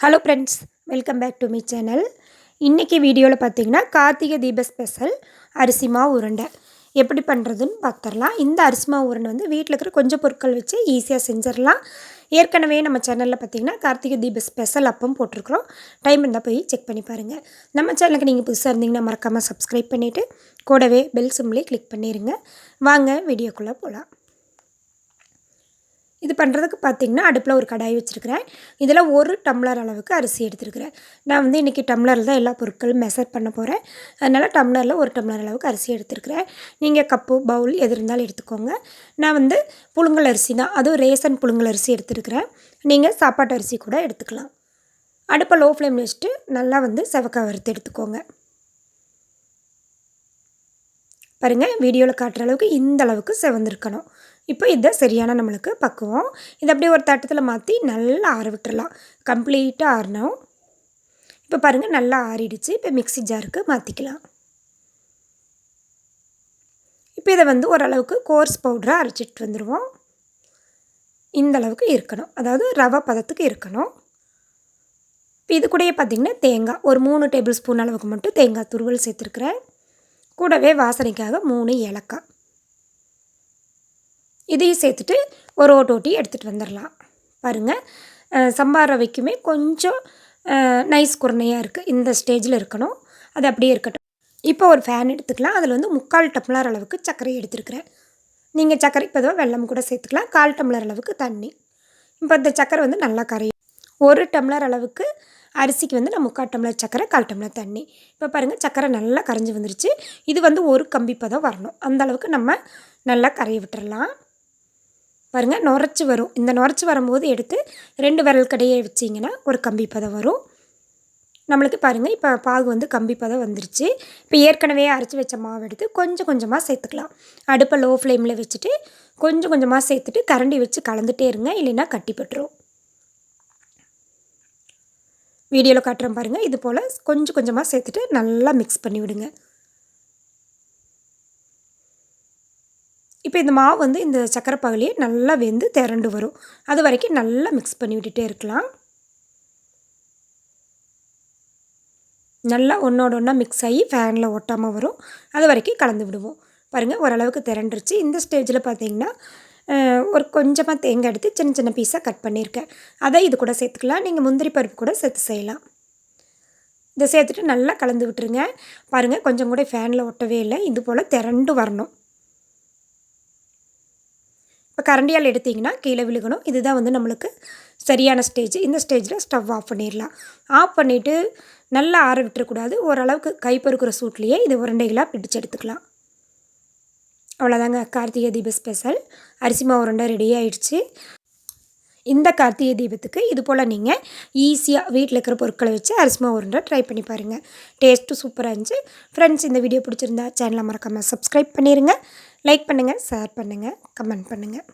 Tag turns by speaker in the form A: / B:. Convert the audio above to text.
A: Hello friends welcome back to me channel இன்றைக்கி வீடியோவில் பார்த்தீங்கன்னா கார்த்திகை தீப ஸ்பெஷல் அரிசி மாவு உருண்டை. எப்படி பண்ணுறதுன்னு பார்த்துடலாம் இந்த அரிசி மாவு உருண்டை வந்து வீட்டில் இருக்கிற கொஞ்சம் பொருட்கள் வச்சு ஈஸியாக செஞ்சிடலாம் ஏற்கனவே நம்ம சேனலில் பார்த்தீங்கன்னா கார்த்திகை தீப ஸ்பெஷல் அப்பம் போட்டிருக்கிறோம். டைம் இருந்தால் போய் செக் பண்ணி பாருங்கள் நம்ம சேனலுக்கு நீங்கள் புதுசாக இருந்தீங்கன்னா மறக்காமல் சப்ஸ்கிரைப் பண்ணிவிட்டு கூடவே பெல் சிம்லேயே கிளிக் பண்ணிடுங்க வாங்க வீடியோக்குள்ளே போகலாம் இது பண்ணுறதுக்கு பார்த்திங்கன்னா அடுப்பில் ஒரு கடாய் வச்சுருக்கிறேன். இதில் ஒரு டம்ளர் அளவுக்கு அரிசி எடுத்துருக்கிறேன். நான் வந்து இன்றைக்கி டம்ளரில் தான் எல்லா பொருட்களும் மெசர் பண்ண போகிறேன் அதனால் டம்ளரில் ஒரு டம்ளர் அளவுக்கு அரிசி எடுத்துருக்கிறேன். நீங்கள் கப்பு பவுல் எது இருந்தாலும் எடுத்துக்கோங்க. நான் வந்து புழுங்கல் அரிசி தான். அதுவும் ரேசன் புழுங்கல் அரிசி எடுத்துருக்கிறேன். நீங்கள் சாப்பாட்டு அரிசி கூட எடுத்துக்கலாம். அடுப்பை லோ ஃப்ளேம் வச்சுட்டு நல்லா வந்து செவக்காய் வறுத்து எடுத்துக்கோங்க. பாருங்கள் வீடியோவில் காட்டுற அளவுக்கு இந்த அளவுக்கு செவந்திருக்கணும். இப்போ இதை சரியான நம்மளுக்கு பக்குவம். இதை அப்படியே ஒரு தட்டத்தில் மாற்றி நல்லா ஆற விட்டுறலாம். கம்ப்ளீட்டாக ஆறணும் இப்போ பாருங்கள் நல்லா ஆறிடுச்சு. இப்போ மிக்சி ஜாருக்கு மாற்றிக்கலாம் இப்போ இதை வந்து ஓரளவுக்கு கோர்ஸ் பவுடராக அரைச்சிட்டு வந்துடுவோம் இந்த அளவுக்கு இருக்கணும். அதாவது ரவை பதத்துக்கு இருக்கணும். இப்போ இது கூடயே பார்த்திங்கன்னா தேங்காய். ஒரு மூணு டேபிள் ஸ்பூன் அளவுக்கு மட்டும் தேங்காய் துருவல் சேர்த்துருக்குறேன். கூடவே வாசனைக்காக மூணு ஏலக்காய். இதையும் சேர்த்துட்டு ஒரு ஓட்டோட்டி எடுத்துகிட்டு வந்துடலாம் பாருங்கள் சம்பா ரவைக்குமே கொஞ்சம் நைஸ் குரணையாக இருக்குது இந்த ஸ்டேஜில் இருக்கணும். அது அப்படியே இருக்கட்டும். இப்போ ஒரு ஃபேன் எடுத்துக்கலாம். அதில் வந்து முக்கால் டம்ளர் அளவுக்கு சர்க்கரை எடுத்துருக்குறேன். நீங்கள் சர்க்கரை இப்போ வெள்ளம் கூட சேர்த்துக்கலாம். கால் டம்ளர் அளவுக்கு தண்ணி. இப்போ இந்த சர்க்கரை வந்து நல்லா கரையும். ஒரு டம்ளர் அளவுக்கு அரிசிக்கு வந்து நான் முக்கால் டம்ளர் சக்கரை கால் டம்ளர் தண்ணி. இப்போ பாருங்கள் சக்கரை நல்லா கரைஞ்சி வந்துருச்சு. இது வந்து ஒரு கம்பி பதம் வரணும். அந்த அளவுக்கு நம்ம நல்லா கரைய விட்டுறலாம். பாருங்கள் நுரைச்சி வரும். இந்த நுரைச்சி வரும்போது எடுத்து ரெண்டு விரல் கடையை வச்சிங்கன்னா ஒரு கம்பி பதம் வரும். நம்மளுக்கு பாருங்கள் இப்போ பாகு வந்து கம்பி பதம் வந்துருச்சு. இப்போ ஏற்கனவே அரைச்சி வச்ச மாவு எடுத்து கொஞ்சம் கொஞ்சமாக சேர்த்துக்கலாம். அடுப்பை லோ ஃப்ளேமில் வச்சுட்டு கொஞ்சம் கொஞ்சமாக சேர்த்துட்டு கரண்டி வச்சு கலந்துகிட்டே இருங்க இல்லைன்னா கட்டிப்பட்டுரும் வீடியோவில் காட்டுறேன் பாருங்கள் இது போல் கொஞ்சம் கொஞ்சமாக சேர்த்துட்டு நல்லா மிக்ஸ் பண்ணி விடுங்க. இப்போ இந்த மாவு வந்து இந்த சக்கரை பகலியே நல்லா வெந்து திரண்டு வரும். அது வரைக்கும் நல்லா மிக்ஸ் பண்ணி விட்டுட்டே இருக்கலாம். நல்லா ஒன்றோட ஒன்றா மிக்ஸ் ஆகி ஃபேனில் ஒட்டாமல் வரும். அது வரைக்கும் கலந்து விடுவோம். பாருங்கள் ஓரளவுக்கு திரண்டுருச்சு. இந்த ஸ்டேஜில் பார்த்தீங்கன்னா ஒரு கொஞ்சமாக தேங்காய் எடுத்து சின்ன சின்ன பீஸாக கட் பண்ணியிருக்கேன். அதை இது கூட சேர்த்துக்கலாம். நீங்கள் முந்திரி பருப்பு கூட சேர்த்து செய்யலாம். இதை சேர்த்துட்டு நல்லா கலந்து விட்டுருங்க. பாருங்கள் கொஞ்சம் கூட ஃபேனில் ஒட்டவே இல்லை. இது போல் திரண்டு வரணும். இப்போ கரண்டியால் எடுத்திங்கன்னா கீழே விழுகணும். இதுதான் வந்து நம்மளுக்கு சரியான ஸ்டேஜ் இந்த ஸ்டேஜில் ஸ்டவ் ஆஃப் பண்ணிடலாம். ஆஃப் பண்ணிவிட்டு நல்லா ஆற விட்டுறக்கூடாது. ஓரளவுக்கு கைப்பறுக்கிற சூட்லேயே இது உருண்டைகளாக பிடிச்சு எடுத்துக்கலாம். அவ்வளோதாங்க கார்த்திகை தீப ஸ்பெஷல் அரிசி மாவு உருண்டை ரெடி ஆகிடுச்சி இந்த கார்த்திகை தீபத்துக்கு இது போல் நீங்கள் ஈஸியாக வீட்டில் இருக்கிற பொருட்களை வச்சு அரிசிமா உருண்டை ட்ரை பண்ணி பாருங்கள் டேஸ்ட்டு சூப்பராக இருந்துச்சு. ஃப்ரெண்ட்ஸ் இந்த வீடியோ பிடிச்சிருந்தா சேனலை மறக்காமல் சப்ஸ்கிரைப் பண்ணிடுங்க லைக் பண்ணுங்கள் ஷேர் பண்ணுங்கள் கமெண்ட் பண்ணுங்கள்